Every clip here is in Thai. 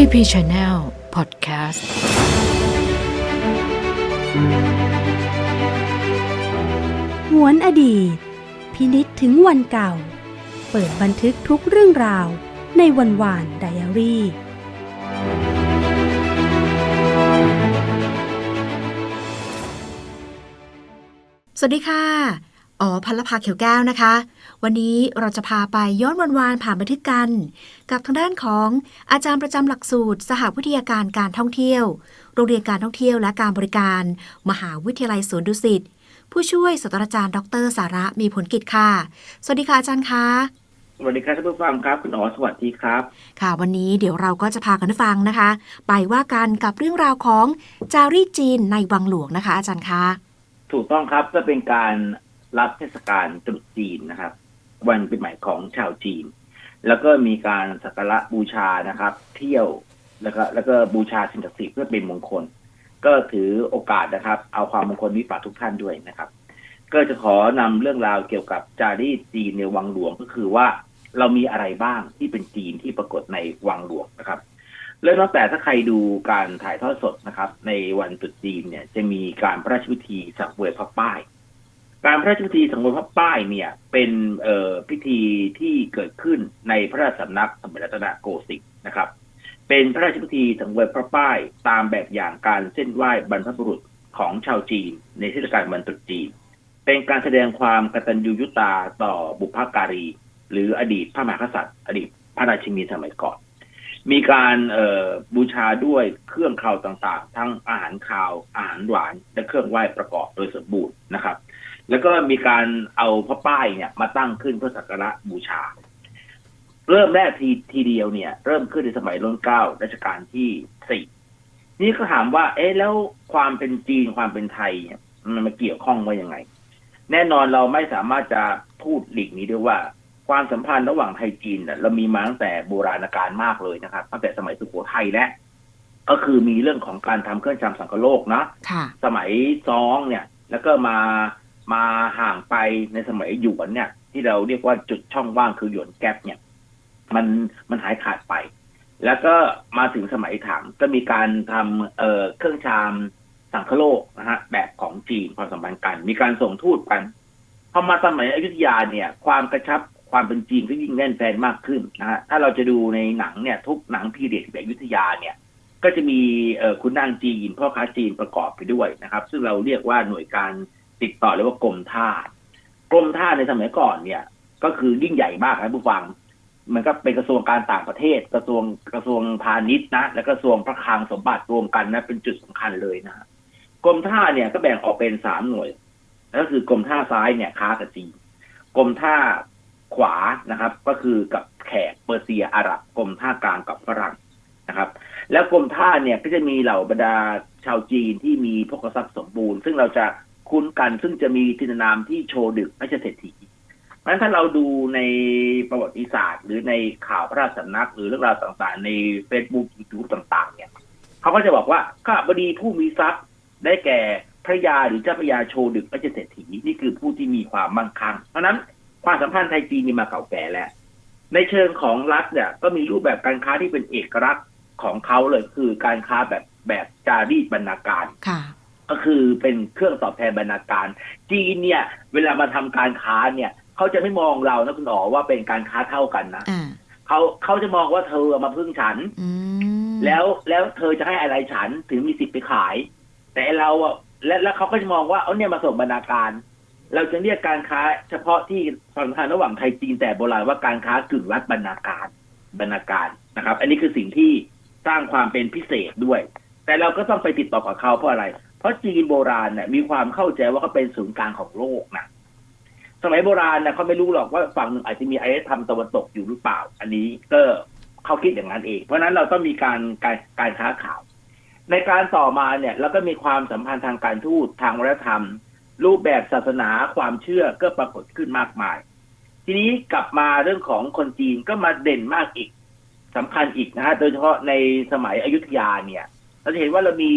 TP Channel Podcast หวนอดีต พินิษถึงวันเก่า เปิดบันทึกทุกเรื่องราวในวันวานไดอารี่ สวัสดีค่ะ อ๋อพัลภาเขียวแก้วนะคะ วันนี้เราจะพาไปย้อนวันวานผ่านบันทึกกัน กับทางด้านของอาจารย์ประจำหลักสูตร สหวิทยาการการท่องเที่ยว โรงเรียนการท่องเที่ยวและการบริการ มหาวิทยาลัยสวนดุสิตผู้ช่วยศาสตราจารย์ ดร สาระมีผลกิจค่ะ สวัสดีค่ะอาจารย์คะสวัสดีครับท่านผู้ฟังครับคุณอ๋อสวัสดีครับ ค่ะวันนี้เดี๋ยวเราก็จะพากันฟังนะคะ ไปว่ากันกับเรื่องราวของจารีตจีนในวังหลวงนะคะ อาจารย์คะถูกต้องครับก็เป็นการรับเทศกาลตรุษจีนนะครับ วันปีใหม่ของชาวจีน แล้วก็มีการสักการะบูชานะครับ เที่ยวแล้วก็แล้วก็บูชาสิ่งศักดิ์สิทธิ์เพื่อเป็นมงคล ก็ถือโอกาสนะครับ เอาความมงคลนี้ฝากทุกท่านด้วยนะครับ ก็จะขอนำเรื่องราวเกี่ยวกับจารีตจีนในวังหลวงก็คือว่าเรามีอะไรบ้างที่เป็นจีนที่ปรากฏในวังหลวงนะครับเริ่มตั้งแต่ถ้าใครดูการถ่ายทอดสดนะครับ ในวันตรุษจีนเนี่ยจะมีการพระราชพิธีสังเวยพระป้าย การพระราชพิธีสังเวยพระป้ายเนี่ย เป็นเอ่อพิธีที่เกิดขึ้นในพระราชสำนักสมเด็จรัตนโกสินทร์นะครับ เป็นพระราชพิธีสังเวยพระป้ายตามแบบอย่างการเส้นไหว้บรรพบุรุษของชาวจีน ในเทศกาลวันตรุษจีน เป็นการแสดงความกตัญญูยุตาต่อบุพการี หรืออดีตพระมหากษัตริย์ อดีตพระราชินีสมัยก่อน มีการเออบูชาด้วยเครื่องคาวต่างๆ ทั้งอาหารคาวอาหารหวานและเครื่องไหว้ประกอบโดยสมบูรณ์นะครับ แล้วก็มีการเอาพระป้ายเนี่ย มาตั้งขึ้นเพื่อสักการะบูชา เริ่มแรกทีทีเดียวเนี่ย เริ่มขึ้นในสมัยรุ่นเก้ารัชกาลที่สี่นี่ก็ถามว่า เอ๊ะแล้วความเป็นจีนความเป็นไทยเนี่ยมันมาเกี่ยวข้องว่ายังไง แน่นอนเราไม่สามารถจะพูดหลีกนี้ได้ว่า ความสัมพันธ์ระหว่างไทยจีนเนี่ยเรามีมาตั้งแต่โบราณกาลมากเลยนะครับตั้งแต่สมัยสุโขทัยและก็คือมีเรื่องของการทำเครื่องจำสังคโลกนะค่ะสมัยซองเนี่ย แล้วก็มา มาห่างไปในสมัยหยวนเนี่ย ที่เราเรียกว่าจุดช่องว่างคือหยวนแก๊ปเนี่ย มันมันหายขาดไป แล้วก็มาถึงสมัยถังก็มีการทำเอ่อเครื่องชามสังคโลกนะฮะแบบของจีนความสัมพันธ์กัน มีการส่งทูตกันพอมาสมัยอยุธยาเนี่ย ความกระชับความเป็นจีนก็ยิ่งแน่นแฟนมากขึ้นนะฮะถ้าเราจะดูในหนังเนี่ยทุกหนังพีเรียดแบบอยุธยาเนี่ย ก็จะมีคุณนางจีนพ่อค้าจีนประกอบไปด้วยนะครับ ซึ่งเราเรียกว่าหน่วยการ ติดต่อเรียกว่ากรมท่ากรมท่าในสมัยก่อนเนี่ย ก็คือยิ่งใหญ่มากนะผู้ฟัง มันก็เป็นกระทรวงการต่างประเทศ กระทรวงกระทรวงพาณิชย์นะ และกระทรวงพระคลังสมบัติรวมกันนะ เป็นจุดสำคัญเลยนะฮะกรมท่าเนี่ยก็แบ่งออกเป็นสามหน่วย ก็คือกรมท่าซ้ายเนี่ยค้ากับจีนกรมท่าขวานะครับ ก็คือกับแขกเปอร์เซียอาหรับกรมท่ากลางกับฝรั่งนะครับ แล้วกรมท่าเนี่ยก็จะมีเหล่าบรรดาชาวจีนที่มีพกทรัพย์สมบูรณ์ ซึ่งเราจะ คุ้นกัน ซึ่งจะมีทินนามที่โชว์ดึกไม่ใช่เศรษฐีเพราะฉะนั้นถ้าเราดูในประวัติศาสตร์ หรือในข่าวพระราชสำนัก หรือเรื่องราวต่างๆ ใน Facebook YouTube ต่างๆ เนี่ยเขาก็จะบอกว่าข้าบดีผู้มีทรัพย์ได้แก่พระยาหรือเจ้าพระยาโชดึกไม่ใช่เศรษฐีนี่คือผู้ที่มีความมั่งคั่งเพราะนั้นความสัมพันธ์ไทยจีนมีมาเก่าแก่แล้วในเชิงของรัฐเนี่ยก็มีรูปแบบการค้าที่เป็นเอกลักษณ์ของเขาเลยคือการค้าแบบแบบจารีตบรรณาการ ก็คือเป็นเครื่องตอบแทนบรรณาการ จีนเนี่ย เวลามาทำการค้าเนี่ยเขาจะไม่มองเรานะคุณอ๋อว่าเป็นการค้าเท่ากันนะอ่าเขาเขาจะมองว่าเธอมาพึ่งฉันอืมแล้วแล้วเธอจะให้อะไรฉันถึงมีสิทธิ์ไปขาย แต่เราอะและแล้วเขาก็จะมองว่าเอาเนี่ยมาส่งบรรณาการ เราจะเรียกการค้าเฉพาะที่ความสัมพันธ์ระหว่างไทยจีนแต่โบราณว่าการค้ากึ่งรัฐบรรณาการบรรณาการนะครับ อันนี้คือสิ่งที่สร้างความเป็นพิเศษด้วย แต่เราก็ต้องไปติดต่อกับเขาเพราะอะไรเพ ราะจีนโบราณเนี่ยมีความเข้าใจว่าเขาเป็นศูนย์กลางของโลกนะสมัยโบราณเนี่ยเขาไม่รู้หรอกว่าฝั่งหนึ่งอาจจะมีอารยธรรมตะวันตกอยู่หรือเปล่า อันนี้ก็เขาคิดอย่างนั้นเอง เพราะฉะนั้นเราต้องมีการการการค้าข่าว ในการต่อมาเนี่ยเราก็มีความสัมพันธ์ทางการทูตทางวัฒนธรรม รูปแบบศาสนาความเชื่อก็ปรากฏขึ้นมากมาย ทีนี้กลับมาเรื่องของคนจีนก็มาเด่นมากอีกสำคัญอีกนะฮะโดยเฉพาะในสมัยอยุธยาเนี่ย เราจะเห็นว่าเรามี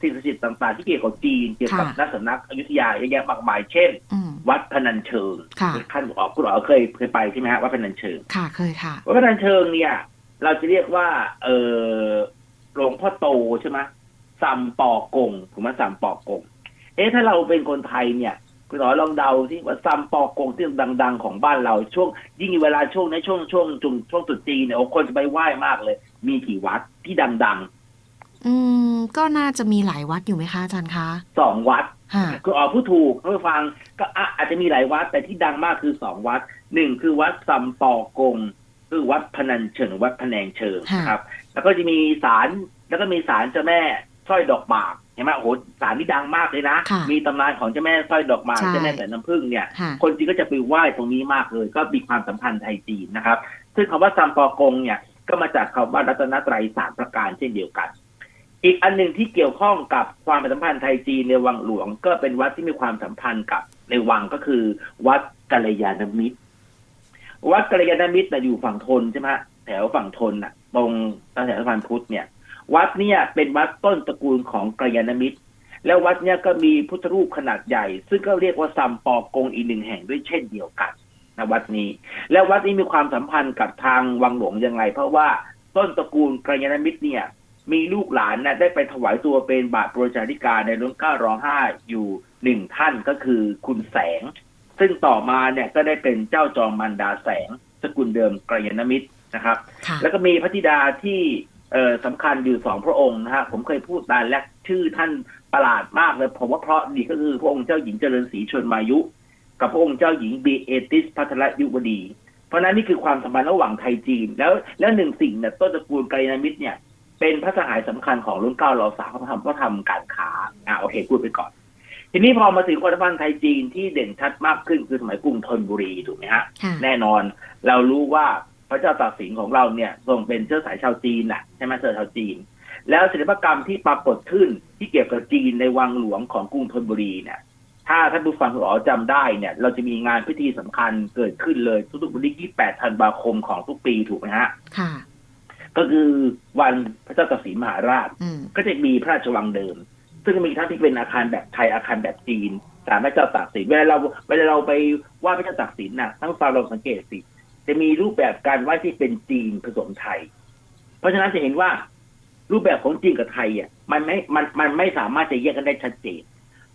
สิ่งศักดิ์สิทธิ์ต่างๆ ที่เกี่ยวกับจีนเกี่ยวกับค่ะนักสำนักอยุธยาเยอะแยะมากมายเช่นอืมวัดพนัญเชิงค่ะท่านออกคุณอ๋อเคยเคยไปใช่ไหมฮะวัดพนัญเชิงค่ะเคยค่ะวัดพนัญเชิงเนี่ย เราจะเรียกว่า เออหลวงพ่อโตใช่ไหมซัมปอกงถูกไหมซัมปอกง เอ๊ะถ้าเราเป็นคนไทยเนี่ยคุณหมอลองเดาที่ว่าซัมปอกงที่ดัง ๆ ของบ้านเราช่วง ยิ่งเวลาช่วงในช่วงช่วงจุงช่วงตรุษจีนเนี่ยโอ้คนจะไปไหว้มากเลย มีกี่วัดที่ดัง อืม ก็น่าจะมีหลายวัดอยู่ไหมคะอาจารย์คะๆสองวัดค่ะคือออกผู้ถูกท่านผู้ฟังก็อะอาจจะมีหลายวัด แต่ที่ดังมากคือสองวัดหนึ่งคือวัดซัมปอกง คือวัดพนัญเชิงวัดพะแนงเชิงค่ะนะครับ แล้วก็จะมีศาลแล้วก็มีศาลเจ้าแม่สร้อยดอกหมากเห็นไหมโอ้โหศาลนี่ดังมากเลยนะค่ะมีตำนานของเจ้าแม่สร้อยดอกหมากใช่เจ้าแม่แสนน้ำผึ้งเนี่ยค่ะคนจีนก็จะไปไหว้ตรงนี้มากเลย ก็มีความสัมพันธ์ไทยจีนนะครับ ซึ่งคำว่าซัมปอกงเนี่ยก็มาจากคำว่ารัตนตรัยสามประการเช่นเดียวกัน อีกอันหนึ่งที่เกี่ยวข้องกับความสัมพันธ์ไทยจีนในวังหลวง ก็เป็นวัดที่มีความสัมพันธ์กับในวังก็คือ วัดกัลยาณมิตร วัดกัลยาณมิตรน่ะอยู่ฝั่งทนใช่ไหมแถวฝั่งทนน่ะ ตรงแถวสะพานพุทธเนี่ย วัดเนี่ยเป็นวัดต้นตระกูลของกัลยาณมิตร แล้ววัดเนี่ยก็มีพุทธรูปขนาดใหญ่ ซึ่งก็เรียกว่าซัมปอกงอีกหนึ่งแห่งด้วยเช่นเดียวกันนะวัดนี้ แล้ววัดนี้มีความสัมพันธ์กับทางวังหลวงยังไง เพราะว่าต้นตระกูลกัลยาณมิตรเนี่ย มีลูกหลานนะได้ไปถวายตัวเป็นบาทโปรจาริกาในรุ่นเก้าร้องห้าอยู่หนึ่งท่านก็คือคุณแสง ซึ่งต่อมาเนี่ยก็ได้เป็นเจ้าจอมมันดาแสง สกุลเดิมกัลยาณมิตรนะครับค่ะแล้วก็มีพระธิดาที่เอ่อสำคัญอยู่สองพระองค์นะฮะผมเคยพูดตานแรกชื่อท่านประหลาดมากเลยผมว่าเพราะดีก็คือพระองค์เจ้าหญิงเจริญศรีชนมายุ กับพระองค์เจ้าหญิงบีเอติสพัทรยุวดี เพราะฉะนั้นนี่คือความสัมพันธ์ระหว่างไทยจีน แล้วแล้วหนึ่งสิ่งเนี่ยต้นตระกูลกัลยาณมิตรเนี่ย เป็นพระสหายสำคัญของรุ่นเก้าเราสามเขาทำก็ทำการค้าอ่าโอเคพูดไปก่อน ทีนี้พอมาถึงความสัมพันธ์ไทยจีนที่เด่นชัดมากขึ้นคือสมัยกรุงธนบุรีถูกไหมฮะค่ะแน่นอน เรารู้ว่าพระเจ้าตากสินของเราเนี่ยทรงเป็นเชื้อสายชาวจีนแหละใช่ไหมเชื้อชาวจีน แล้วศิลปกรรมที่ปรากฏขึ้นที่เกี่ยวกับจีนในวังหลวงของกรุงธนบุรีเนี่ยถ้าท่านผู้ฟังคุณอ๋อจำได้เนี่ย เราจะมีงานพิธีสำคัญเกิดขึ้นเลยทุกๆวันที่28ธันวาคมของทุกปีถูกไหมฮะค่ะ ก็คือวันพระเจ้าตากสินมหาราชอืมก็จะมีพระราชวังเดิม ซึ่งมีทั้งที่เป็นอาคารแบบไทยอาคารแบบจีนศาลพระเจ้าตากสินเวลาเราเวลาเราไปไหว่าพระเจ้าตากสินน่ะทั้งฟังเราสังเกตสิจะมีรูปแบบการไหว้ที่เป็นจีนผสมไทย เพราะฉะนั้นจะเห็นว่า รูปแบบของจีนกับไทยอะมันไม่มันมันไม่สามารถจะแยกกันได้ชัดเจน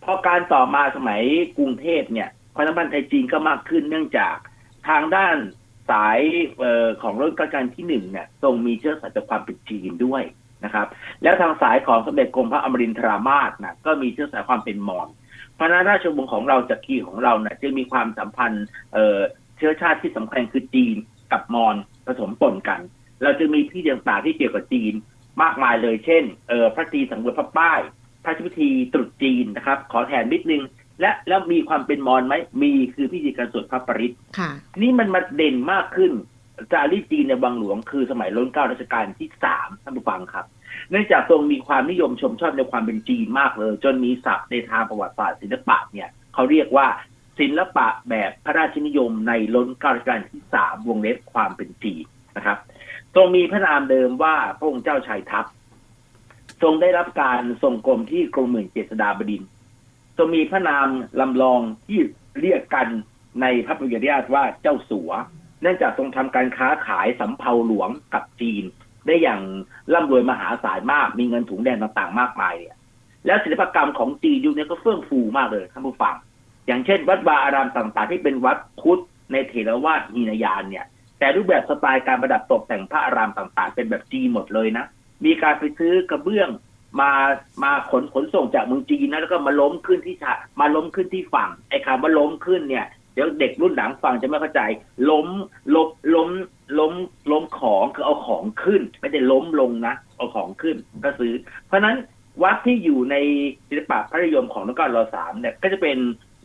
พอการต่อมาสมัยกรุงเทพเนี่ยความสัมพันธ์ไทยจีนก็มากขึ้นเนื่องจากทางด้าน สายออของรัชกาลที่หนึ่งเนี่ยทรงมีเชื้อสายจากความเป็นจีนด้วยนะครับ แล้วทางสายของสมเด็จกรมพระอมรินทรามาสนะก็มีเชื้อสายความเป็นมอญพระฉะนั้นราชวงศ์ของเราจากกีของเราเนี่ยจะมีความสัมพันธ์เชื้อชาติที่สำคัญคือจีนกับมอญผสมปนกัน เราจะมีพิธีต่างๆที่เกี่ยวกับจีนมากมายเลย เช่นเออพระตีสังเวยพระป้าย พระราชพิธีตรุษจีนนะครับ ขอแทนนิดนึง และแล้วมีความเป็นมอญไหมมีคือพิธีการสวดพระปริตค่ะ นี่มันมาเด่นมากขึ้นจารีตจีนในวังหลวงคือสมัยรัชกาลรัชกาลที่สามท่านผู้ฟังครับ เนื่องจากทรงมีความนิยมชมชอบในความเป็นจีนมากเลย จนมีศัพท์ในทางประวัติศาสตร์ศิลปะเนี่ยเขาเรียกว่าศิลปะแบบพระราชนิยมในล้นเกล้ารัชกาลที่สามวงเล็บความเป็นจีนนะครับทรงมีพระนามเดิมว่าพระองค์เจ้าชายทัพ ทรงได้รับการทรงกรมที่กรมหมื่นเจษฎาบดิน ทร์ทรงมีพระนามลำลองที่เรียกกันในพระปริยญาติว่าเจ้าสัว เนื่องจากทรงทำการค้าขายสำเภาหลวงกับจีน ได้อย่างร่ำรวยมหาศาลมาก มีเงินถุงแดงต่างๆ มากมายเนี่ยแล้วศิลปกรรมของจีนยุคนี้ก็เฟื่องฟูมากเลยท่านผู้ฟัง อย่างเช่น วัดวาอารามต่างๆ ที่เป็นวัดพุทธในเถรวาทฮีนยานเนี่ย แต่รูปแบบสไตล์การประดับตกแต่งพระอารามต่างๆ เป็นแบบจีนหมดเลยนะ มีการไปซื้อกระเบื้อง มามาขนขนส่งจากเมืองจีนนะแล้วก็มาล้มขึ้นที่ฉะมาล้มขึ้นที่ฝั่งไอ้คำว่าล้มขึ้นเนี่ยเดี๋ยวเด็กรุ่นหลังฟังจะไม่เข้าใจ ล้มล้มล้มล้มล้มของคือเอาของขึ้น ไม่ได้ล้มลงนะเอาของขึ้นก็ซื้อ เพราะฉะนั้นวัดที่อยู่ในศิลปะพระนิยมของนกรรสามเนี่ยก็จะเป็น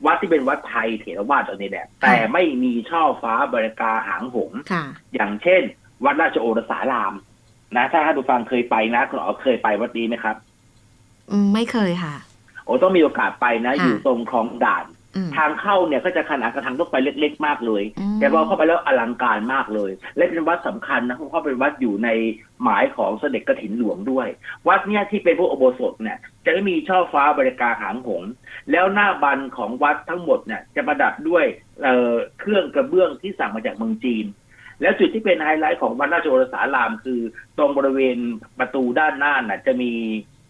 วัดที่เป็นวัดไทยเถรวาทตัวนี้แหละแต่ไม่มีช่อฟ้าบริการหางหงส์ค่ะอย่างเช่น วัดราชโอรสาราม นะถ้าท่านผู้ฟังเคยไปนะคุณอ๋อเคยไปวัดนี้ไหมครับ อืมไม่เคยค่ะ โอ้ต้องมีโอกาสไปนะค่ะอยู่ตรงคลองด่านอืมทางเข้าเนี่ยก็จะขนาดกระทางรถไฟเล็ก ๆ มากเลยอืมแต่พอเข้าไปแล้วอลังการมากเลย และเป็นวัดสำคัญนะเพราะว่าเป็นวัดอยู่ในหมายของเสด็จกระถินหลวงด้วย วัดเนี่ยที่เป็นพวกอุโบสถเนี่ย จะไม่มีช่อฟ้าบริการหางหงส์แล้วหน้าบันของวัดทั้งหมดเนี่ยจะประดับด้วยเอ่อเครื่องกระเบื้องที่สั่งมาจากเมืองจีน แล้วจุดที่เป็นไฮไลท์ของวัดราชโอรสาราม คือ ตรงบริเวณประตูด้านหน้าน่ะ จะมี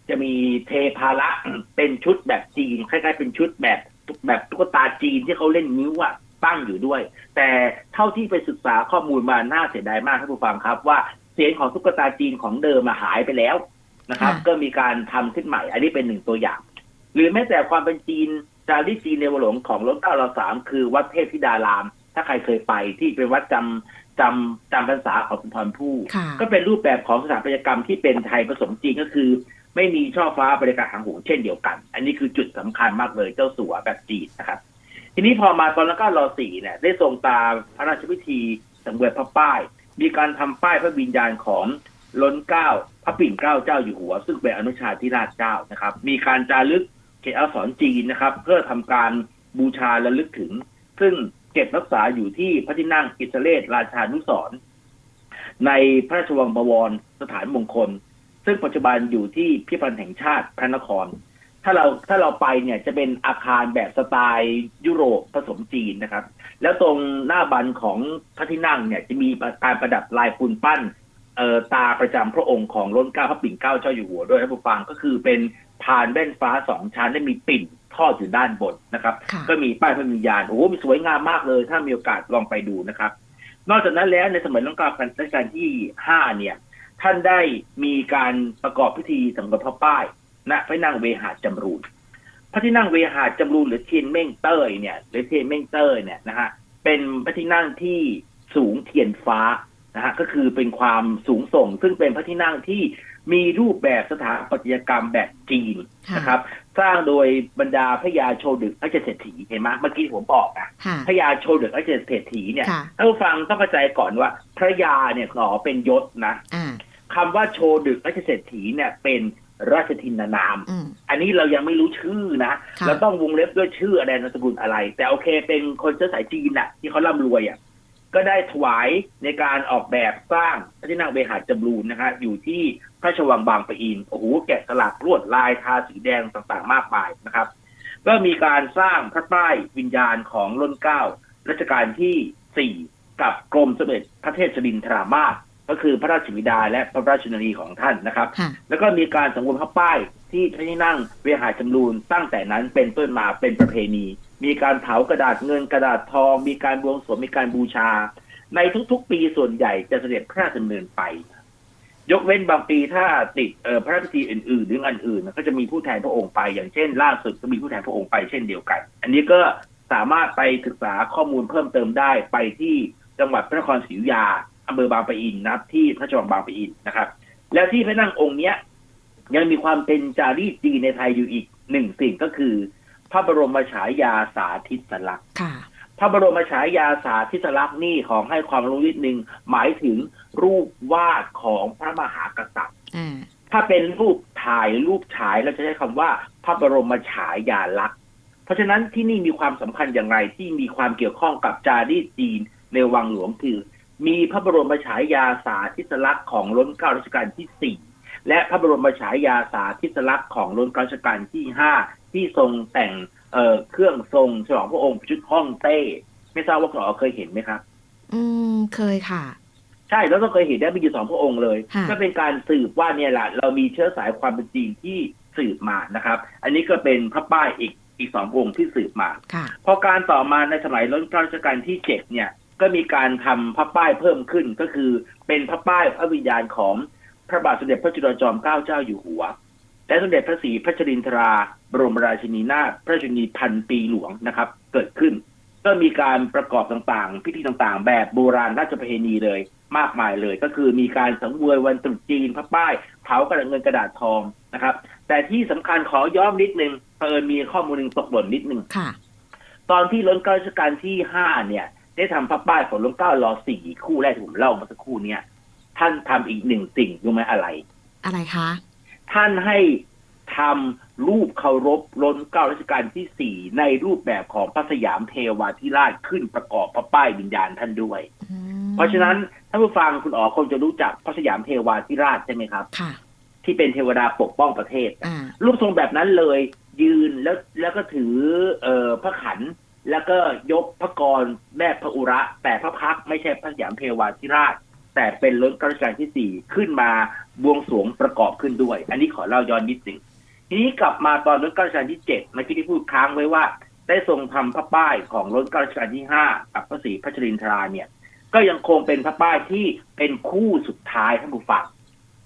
จะมีเทพาระเป็นชุดแบบจีนคล้ายๆเป็นชุดแบบแบบตุ๊กตาจีนที่เขาเล่นนิ้วอะตั้งอยู่ด้วย แต่เท่าที่ไปศึกษาข้อมูลมาน่าเสียดายมากท่านผู้ฟังครับ ว่าเสียงของตุ๊กตาจีนของเดิมมาหายไปแล้วนะครับค่ะก็มีการทำขึ้นใหม่ อันนี้เป็นหนึ่งตัวอย่าง หรือแม้แต่ความเป็นจีนจารีตจีนในวหลงของรถเก้าเราสามคือวัดเทพธิดาราม ถ้าใครเคยไปที่เป็นวัดจำ จำจำพรรษาของสุนทรภู่ค่ะก็เป็นรูปแบบของสถาปัตยกรรมที่เป็นไทยผสมจีนก็คือ ไม่มีช่อฟ้าบริการหางหงส์เช่นเดียวกัน อันนี้คือจุดสำคัญมากเลยเจ้าสัวแบบจีนนะครับ ทีนี้พอมาตอนรัชกาลรอสี่เนี่ย ได้ทรงตามพระราชพิธีสังเวยพระป้าย มีการทำป้ายพระวิญญาณของล้นเกล้าพระปิ่นเกล้าเจ้าอยู่หัว ซึ่งเป็นอนุชาธิราชเจ้านะครับ มีการจารึกเขียนอักษรจีนนะครับ เพื่อทำการบูชาและลึกถึง ซึ่ง เก็บรักษาอยู่ที่พระที่นั่งอิสเลศราชานุสรในพระราชวังบวรสถานมงคล ซึ่งปัจจุบันอยู่ที่พิพิธภัณฑ์แห่งชาติพระนคร ถ้าเราถ้าเราไปเนี่ยจะเป็นอาคารแบบสไตล์ยุโรปผสมจีนนะครับ แล้วตรงหน้าบันของพระที่นั่งเนี่ยจะมีการประดับลายปูนปั้นเอ่อตาประจำพระองค์ของล้นเก้าพระปิ่นเก้าเจ้าอยู่หัวด้วยท่านผู้ฟังก็คือเป็นพานแว่นฟ้าสองชั้นและมีปิ่น ทอดอยู่ด้านบนนะครับ ค่ะ ก็มีป้ายพระวิญญาณโอ้โหมีสวยงามมากเลย ถ้ามีโอกาสลองไปดูนะครับ นอกจากนั้นแล้วในสมัยรัชกาลรัชกาลที่ห้าเนี่ย ท่านได้มีการประกอบพิธีสำหรับพระป้ายณพระที่นั่งเวหาจำรูนพระที่นั่งเวหาจำรูนหรือเทียนเม่งเต้ยเนี่ยหรือเทียนเม่งเต้ยเนี่ยนะฮะเป็นพระที่นั่งที่สูงเทียนฟ้านะฮะก็คือเป็นความสูงส่ง ซึ่งเป็นพระที่นั่งที่มีรูปแบบสถาปัตยกรรมแบบจีนค่ะ นะครับ สร้างโดยบรรดาพระยาโชดึกพระเจเศรษฐีเห็นไหมเมื่อกี้ผมบอกนะค่ะ พระยาโชดึกพระเจเศรษฐีเนี่ยค่ะ ท่านผู้ฟังต้องเข้าใจก่อนว่า พระยาเนี่ยหนอเป็นยศนะอ่า คำว่าโชดึกราชเศรษฐีเนี่ยเป็นราชทินนาม อืม อันนี้เรายังไม่รู้ชื่อนะค่ะ เราต้องวงเล็บด้วยชื่ออะไรนามสกุลอะไร แต่โอเคเป็นคนเชื้อสายจีนน่ะ ที่เขาร่ำรวยอะ ก็ได้ถวายในการออกแบบสร้างพระที่นั่งเวหาจำรูนนะฮะอยู่ที่พระราชวังบางปะอินโอ้โหแกะสลักลวดลายทาสีแดงต่างๆ มากมายนะครับ ก็มีการสร้างพระป้ายวิญญาณของล้นเกล้ารัชกาลที่สี่กับกรมสมเด็จพระเทพศรินทรามาศก็คือพระราชบิดาและพระราชชนนีของท่านนะครับค่ะแล้วก็มีการสังวนพระป้ายที่พระที่นั่งเวหาจำรูนตั้งแต่นั้นเป็นต้นมาเป็นประเพณี มีการเผากระดาษเงินกระดาษทอง มีการบวงสรวงมีการบูชา ในทุกๆ ปีส่วนใหญ่จะเสด็จพระราชดำเนินไป ยกเว้นบางปีถ้าติดพระราชพิธีอื่นๆหรืออันอื่น ก็จะมีผู้แทนพระองค์ไป อย่างเช่น ล่าสุดก็มีผู้แทนพระองค์ไปเช่นเดียวกัน อันนี้ก็สามารถไปศึกษาข้อมูลเพิ่มเติมได้ไปที่จังหวัดพระนครศรีอยุธยาอำเภอบางปะอินนับที่พระราชวังบางปะอินนะครับ แล้วที่พระนั่งองค์เนี้ยยังมีความเป็นจารีตจีในไทยอยู่อีกหนึ่งสิ่งก็คือ พระบรมฉายาสาธิสลักษณ์ค่ะ พระบรมฉายาสาธิสลักษณ์นี่ของให้ความรู้นิดนึง หมายถึงรูปวาดของพระมหากษัตริย์อ่าถ้าเป็นรูปถ่ายรูปฉายเราจะใช้คำว่า พระบรมฉายาลักษณ์ เพราะฉะนั้นที่นี่มีความสำคัญอย่างไรที่มีความเกี่ยวข้องกับจารีตจีนในวังหลวงคือ มีพระบรมฉายาสาธิสลักษณ์ของล้นเกล้ารัชกาลที่สี่ และพระบรมฉายาสาธิสลักษณ์ของล้นเกล้ารัชกาลที่ห้าที่ทรงแต่งเอ่อเครื่องทรงฉลองพระองค์ชุดห้องเต้ ไม่ทราบว่าคุณอ๋อเคยเห็นไหมครับ อืมเคยค่ะ ใช่แล้วก็เคยเห็นได้มีอยู่สองพระองค์เลยค่ะก็เป็นการสืบว่าเนี่ยแหละเรามีเชื้อสายความเป็นจีนที่สืบมานะครับ อันนี้ก็เป็นพระป้ายอีกอีกสองพระองค์ที่สืบมาค่ะพอการต่อมาในสมัยรัชกาลรัชกาลที่เจ็ดเนี่ยก็มีการทำพระป้ายเพิ่มขึ้นก็คือเป็นพระป้ายพระวิญญาณของพ ระบาทสมเด็จพระจุลจอมเกล้าเจ้าอยู่หัว และสมเด็จพระศรีพัชรินทรา บรมราชินีนาถพระราชินีพันปีหลวงนะครับ เกิดขึ้น ก็มีการประกอบต่างๆ พิธีต่างๆ แบบโบราณราชประเพณีเลยมากมายเลย ก็คือมีการสังเวยวันตรุษจีนพระป้ายเผากระดาษเงินกระดาษทองนะครับ แต่ที่สำคัญขอย้อมนิดนึงเพิ่นมีข้อมูลหนึ่งตกหล่นนิดนึงค่ะ ตอนที่ล้นเกล้ารัชกาลที่ห้าเนี่ย ได้ทำพระป้ายของล้นเกล้ารอสี่คู่แรกที่ผมเล่ามาสักครู่เนี่ย ท่านทำอีกหนึ่งสิ่งรู้ไหมอะไร อะไรคะ ท่านให้ทำรูปเคารพล้นเกล้ารัชกาลที่สี่ในรูปแบบของพระสยามเทวาธิราชขึ้นประกอบพระป้ายวิญญาณท่านด้วยอืมเพราะฉะนั้นท่านผู้ฟังคุณอ๋อคงจะรู้จักพระสยามเทวาธิราชใช่ไหมครับค่ะที่เป็นเทวดาปกป้องประเทศอ่ารูปทรงแบบนั้นเลยยืนแล้วแล้วก็ถือเอ่อพระขัน แล้วก็ยกพระกรแม่พระอุระ แต่พระพักตร์ไม่ใช่พระสยามเทวาธิราช แต่เป็นล้นรัชกาลที่สี่ขึ้นมาบวงสรวงประกอบขึ้นด้วย อันนี้ขอเล่าย้อนนิดหนึ่งทีนี้กลับมาตอนล้นรัชกาลที่เจ็ดเมื่อกี้ที่พูดค้างไว้ว่า ได้ทรงทำพระป้ายของล้นรัชกาลที่ห้ากับพระศรีพัชรินทราเนี่ย ก็ยังคงเป็นพระป้ายที่เป็นคู่สุดท้ายท่านผู้ฟัง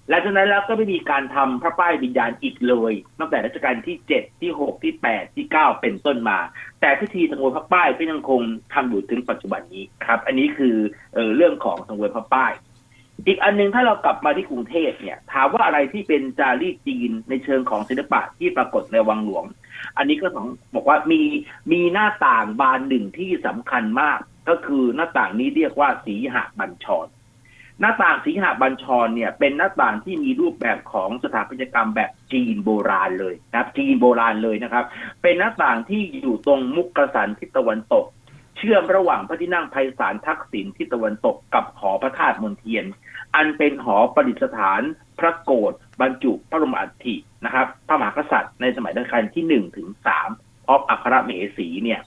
และจากนั้นแล้วก็ไม่มีการทำพระป้ายวิญญาณอีกเลย ตั้งแต่รัชกาลที่เจ็ดที่หกที่แปดที่เก้าเป็นต้นมา แต่พิธีสังเวยพระป้ายก็ยังคงทำอยู่ถึงปัจจุบันนี้ครับ อันนี้คือเออเรื่องของสังเวยพระป้าย อีกอันหนึงถ้าเรากลับมาที่กรุงเทพเนี่ยถามว่าอะไรที่เป็นจารีตจีนในเชิงของศิลปะที่ปรากฏในวังหลวง อันนี้ก็ต้องบอกว่ามีมีหน้าต่างบานหนึ่งที่สำคัญมาก ก็คือหน้าต่างนี้เรียกว่าสีหบัญชร หน้าต่างสีหบัญชรเนี่ยเป็นหน้าต่างที่มีรูปแบบของสถาปัตยกรรมแบบจีนโบราณเลยนะครับจีนโบราณเลยนะครับ เป็นหน้าต่างที่อยู่ตรงมุกกระสันทิศตะวันตก เชื่อมระหว่างพระที่นั่งไพศาลทักษิณทิศตะวันตกกับหอพระธาตุมนเทียน อันเป็นหอประดิษฐานพระโกรธบรรจุพระบรมอัฐินะครับ พระมหากษัตริย์ในสมัยรัชกาลที่หนึ่งถึงสามพร้อมอัครมเหสีเนี่ย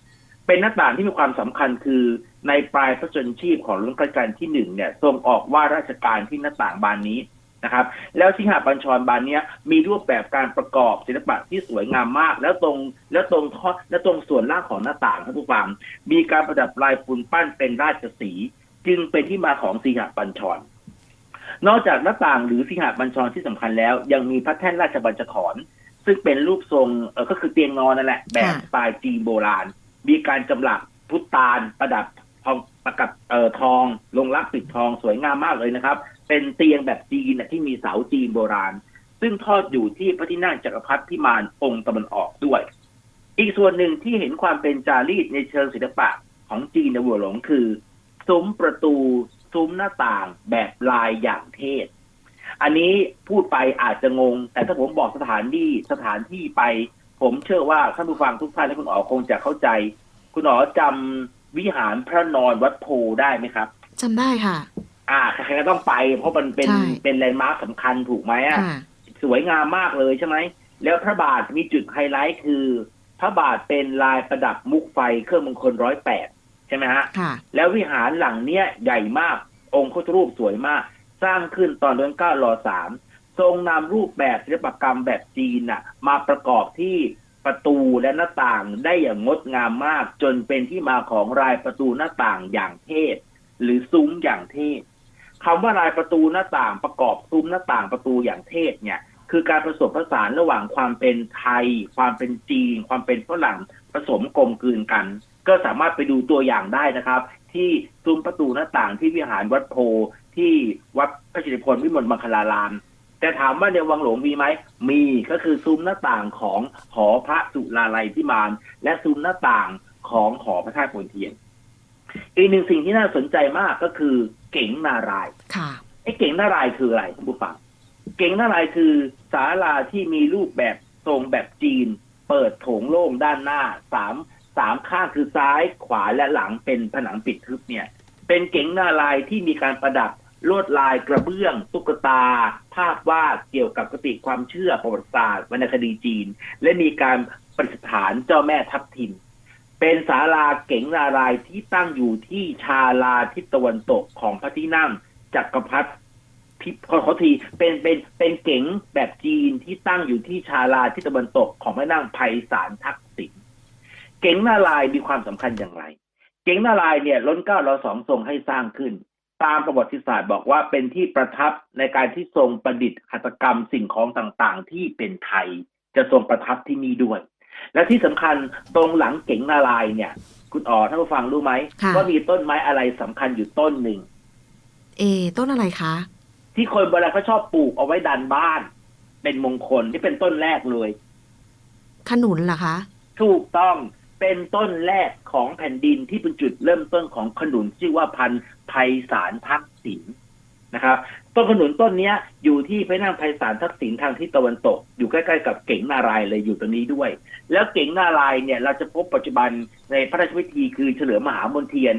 เป็นหน้าต่างที่มีความสำคัญคือในปลายพระชนชีพของรัชกาลที่หนึ่งเนี่ยทรงออกว่าราชการที่หน้าต่างบานนี้นะครับ แล้วสิงหบัญชรบานนี้มีรูปแบบการประกอบศิลปะที่สวยงามมาก แล้วตรงแล้วตรงท่อแล้วตรงส่วนล่างของหน้าต่างท่านผู้ฟังมีการประดับลายปูนปั้นเป็นราชสี จึงเป็นที่มาของสิงหบัญชร นอกจากหน้าต่างหรือสิงหบัญชรที่สำคัญแล้ว ยังมีพระแท่นราชบัญชรซึ่งเป็นรูปทรงเออก็คือเตียงนอนนั่นแหละแบบสไตล์จีนโบราณ มีการจำหลักพุทธานประดับทองประกับเอ่อทองลงรักปิดทองสวยงามมากเลยนะครับ เป็นเตียงแบบจีนนะที่มีเสาจีนโบราณ ซึ่งทอดอยู่ที่พระที่นั่งจักรพรรดิพิมานองค์ตะวันออกด้วย อีกส่วนหนึ่งที่เห็นความเป็นจารีตในเชิงศิลปะของจีนในหัวหลงคือ ซุ้มประตู ซุ้มหน้าต่างแบบลายอย่างเทศ อันนี้พูดไปอาจจะงง แต่ถ้าผมบอกสถานที่สถานที่ไป ผมเชื่อว่าท่านผู้ฟังทุกท่านและคุณอ๋อคงจะเข้าใจ คุณอ๋อจำวิหารพระนอนวัดโพได้ไหมครับจำได้ค่ะ อ่าใครๆก็ต้องไป เพราะมันเป็นใช่เป็นแลนด์มาร์คสำคัญถูกไหมอะค่ะสวยงามมากเลยใช่ไหมแล้วพระบาทมีจุดไฮไลท์คือ พระบาทเป็นลายประดับมุกไฟเครื่องมงคลร้อยแปดใช่ไหมฮะค่ะแล้ววิหารหลังเนี้ยใหญ่มากองค์พุทธรูปสวยมาก สร้างขึ้นตอนเดือนเก้ารอสาม ทรงนำรูปแบบศิลปกรรมแบบจีนน่ะ มาประกอบที่ประตูและหน้าต่างได้อย่างงดงามมาก จนเป็นที่มาของรายประตูหน้าต่างอย่างเทพหรือซุ้มอย่างเทพคำว่าลายประตูหน้าต่างประกอบซุ้มหน้าต่างประตูอย่างเทพเนี่ย คือการผสมผสานระหว่างความเป็นไทย ความเป็นจีน ความเป็นฝรั่งผสมกลมกลืนกัน ก็สามารถไปดูตัวอย่างได้นะครับ ที่ซุ้มประตูหน้าต่างที่วิหารวัดโพที่วัดพระจิตรพลวิมลมังคลาราม แต่ถามว่าในวังหลวงมีไหม มีก็คือซุ้มหน้าต่างของหอพระสุราลัยพิมาน และซุ้มหน้าต่างของหอพระธาตุมนเทียน อีกหนึ่งสิ่งที่น่าสนใจมากก็คือเก๋งนารายณ์ค่ะไอ้เก่งนารายณ์คืออะไรท่านผู้ฟัง เก่งนารายณ์คือศาลาที่มีรูปแบบทรงแบบจีน เปิดโถงโล่งด้านหน้าสามสามข้างคือซ้ายขวาและหลังเป็นผนังปิดทึบเนี่ย เป็นเก๋งนารายณ์ที่มีการประดับ ลวดลายกระเบื้อง ตุ๊กตา ภาพวาดเกี่ยวกับกติความเชื่อประวัติศาสตร์วรรณคดีจีน และมีการประดิษฐานเจ้าแม่ทับทิมเป็นศาลาเก๋งนารายที่ตั้งอยู่ที่ชาลาทิศตะวันตกของพระที่นั่งจักรพรรดิพิขอขอทีเป็นเป็นเป็นเก๋งแบบจีนที่ตั้งอยู่ที่ชาลาทิศตะวันตกของพระนั่งไพศาลทักษิณเก๋งนารายมีความสำคัญอย่างไร เก๋งนารายเนี่ยล้นเก้าเราสองทรงให้สร้างขึ้น ตามประวัติศาสตร์บอกว่าเป็นที่ประทับในการที่ทรงประดิษฐ์หัตถกรรมสิ่งของต่างๆ ที่เป็นไทยจะทรงประทับที่นี่ด้วย และที่สำคัญตรงหลังเก๋งนารายณ์เนี่ย คุณอ๋อท่านผู้ฟังรู้ไหมค่ะว่ามีต้นไม้อะไรสำคัญอยู่ต้นหนึ่งเอ ต้นอะไรคะ ที่คนโบราณเขาชอบปลูกเอาไว้ดันบ้าน เป็นมงคลที่เป็นต้นแรกเลยขนุนเหรอคะ ถูกต้อง เป็นต้นแรกของแผ่นดินที่เป็นจุดเริ่มต้นของขนุนชื่อว่าพันธุ์ไพศาลทักษิณนะครับต้นขนุนต้นนี้อยู่ที่พระนางไพศาลทักษิณทางทิศตะวันตก อยู่ใกล้ๆกับเก๋งนารายเลยอยู่ตรงนี้ด้วย แล้วเก๋งนารายเนี่ยเราจะพบปัจจุบันในพระราชพิธีคือเฉลิมมหามนเทียน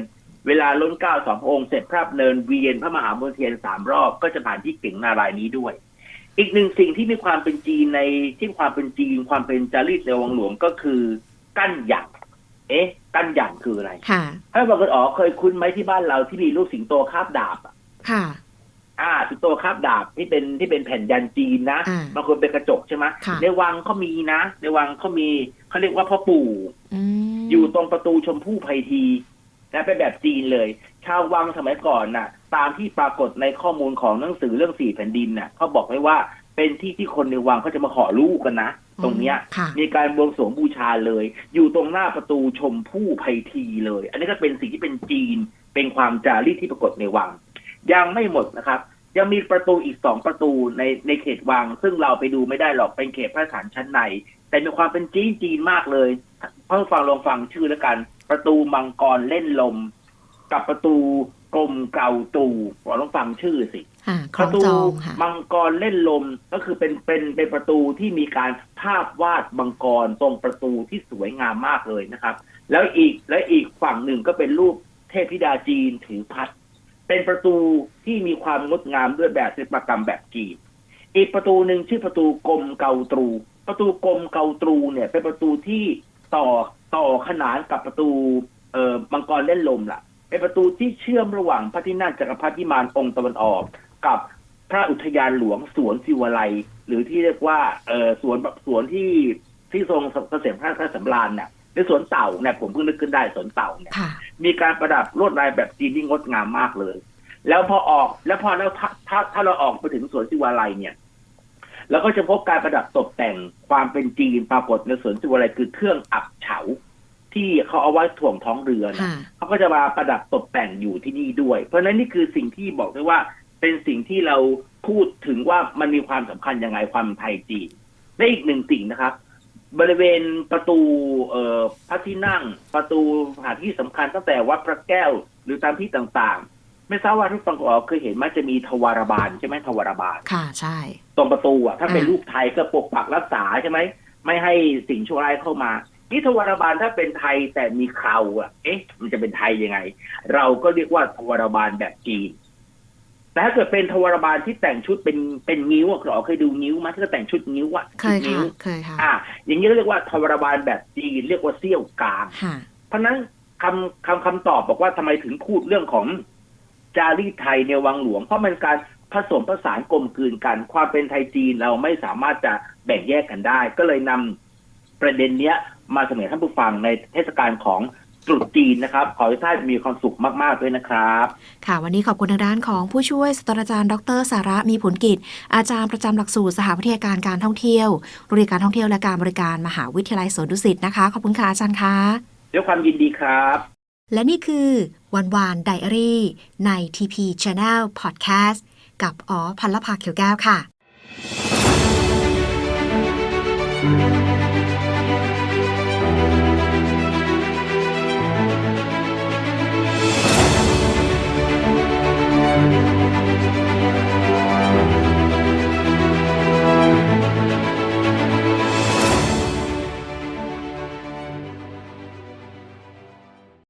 เวลาล้นเก้าสององค์เสร็จพระเนินเวียนพระมหามนเทียนสามรอบก็จะผ่านที่เก๋งนารายนี้ด้วย อีกหนึ่งสิ่งที่มีความเป็นจีนในที่ความเป็นจีนความเป็นจารีตในวังหลวงก็คือกั้นหยัก เอ๊ะกั้นหยั่งคืออะไรค่ะถ้าบางคนอ๋อเคยคุ้นไหมที่บ้านเราที่มีรูปสิงโตคาบดาบอะค่ะ อ่า สิงโตคาบดาบที่เป็นที่เป็นแผ่นยันจีนนะอ่าบางคนเป็นกระจกใช่ไหมค่ะ ในวังเขามีนะ ในวังเขามีเขาเรียกว่าพ่อปู่ อืมอยู่ตรงประตูชมพู่ไพทีนะเป็นแบบจีนเลย ชาววังสมัยก่อนน่ะ ตามที่ปรากฏในข้อมูลของหนังสือเรื่องสี่แผ่นดินน่ะเขาบอกไว้ว่าเป็นที่ที่คนในวังเขาจะมาขอลูกกันนะ ตรงเนี้ยค่ะมีการบวงสรวงบูชาเลย อยู่ตรงหน้าประตูชมพู่ไพทีเลย อันนี้ก็เป็นสิ่งที่เป็นจีน เป็นความจารีตที่ปรากฏในวัง ยังไม่หมดนะครับ ยังมีประตูอีกสองประตูในในเขตวัง ซึ่งเราไปดูไม่ได้หรอกเป็นเขตพระฐานชั้นใน แต่มีความเป็นจีนจีนมากเลยเพิ่งฟังลองฟังชื่อแล้วกัน ประตูมังกรเล่นลม กับประตู กลมเกาตูลองฟังชื่อสิค่ะคปล้อระงตูจองค่ะมังกรเล่นลมก็คือเป็นเป็นเป็นประตูที่มีการภาพวาดมังกรตรงประตูที่สวยงามมากเลยนะครับ แล้วอีกและอีกฝั่งหนึ่งก็เป็นรูปเทพธิดาจีนถือพัด เป็นประตูที่มีความงดงามด้วยแบบศิลปกรรมแบบจีนอีกประตูหนึ่งชื่อประตูกลมเกาตรู ประตูกลมเกาตรูเนี่ย เป็นประตูที่ต่อต่อขนานกับประตูเอ่อมังกรเล่นลมล่ะ เป็นประตูที่เชื่อมระหว่างพระที่นั่งจักรพรรดิมานองค์ตะวันออก กับพระอุทยานหลวงสวนสิวไลยหรือที่เรียกว่าเออสวนสวนที่ที่ทรงเกษมพระราชสำราญเนี่ยในสวนเต่าเนี่ยผมเพิ่งนึกขึ้นได้สวนเต่าเนี่ยค่ะมีการประดับลวดลายแบบจีนที่งดงามมากเลย แล้วพอออกแล้วพอแล้วถ้าถ้าถ้าเราออกไปถึงสวนสิวาลัยเนี่ยเราก็จะพบการประดับตกแต่งความเป็นจีนปรากฏในสวนสิวาลัยคือเครื่องอับเฉา ที่เขาเอาไว้ถ่วงท้องเรือนะค่ะเขาก็จะมาประดับตกแต่งอยู่ที่นี่ด้วย เพราะฉะนั้นนี่คือสิ่งที่บอกได้ว่าเป็นสิ่งที่เราพูดถึงว่ามันมีความสำคัญยังไงความไทยจีนและอีกหนึ่งสิ่งนะครับ บริเวณประตูเอ่อพระที่นั่ง ประตูสถานที่สำคัญตั้งแต่วัดพระแก้วหรือตามที่ต่างๆ ไม่ทราบว่าทุกฟังออกเคยเห็นไหมจะมีทวารบาลใช่ไหมทวารบาลค่ะใช่ ตรงประตูอะถ้าเป็นอ่ารูปไทยก็ปกปักรักษาใช่ไหมไม่ให้สิ่งชั่วร้ายเข้ามา นี่ทวารบาลถ้าเป็นไทยแต่มีเคราอะ เอ๊ะ มันจะเป็นไทยยังไง เราก็เรียกว่าทวารบาลแบบจีนแต่ถ้าเกิดเป็นทวารบาลที่แต่งชุดเป็นเป็นนิ้วอะเราเคยดูนิ้วไหมที่เขาแต่งชุดนิ้วอะเคชุดยนิ้ค่ะวเคยค่ะอ่า อย่างนี้เราเรียกว่าทวารบาลแบบจีนเรียกว่าเซี่ยวกลางค่ะเพราะฉะนั้นคำคำคำตอบบอกว่าทำไมถึงพูดเรื่องของจารีตไทยในวังหลวง เพราะมันการผสมผสานกลมกลืนกัน ความเป็นไทยจีนเราไม่สามารถจะแบ่งแยกกันได้ ก็เลยนำประเด็นเนี้ย มาเสนอท่านผู้ฟังในเทศกาลของตรุษจีนนะครับ ขอให้ท่านมีความสุขมาก ๆ ด้วยนะครับ ค่ะ วันนี้ขอบคุณทางด้านของผู้ช่วยศาสตราจารย์ ดร สาระมีผลกิจ อาจารย์ประจำหลักสูตรสหวิทยาการการท่องเที่ยวโรงเรียนการท่องเที่ยวและการบริการมหาวิทยาลัยสวนดุสิตนะคะ ขอบคุณค่ะอาจารย์คะด้วยความยินดีครับ และนี่คือวันวานไดอารี่ใน TP Channel Podcast กับอ๋อพันละภาเขียวแก้วค่ะ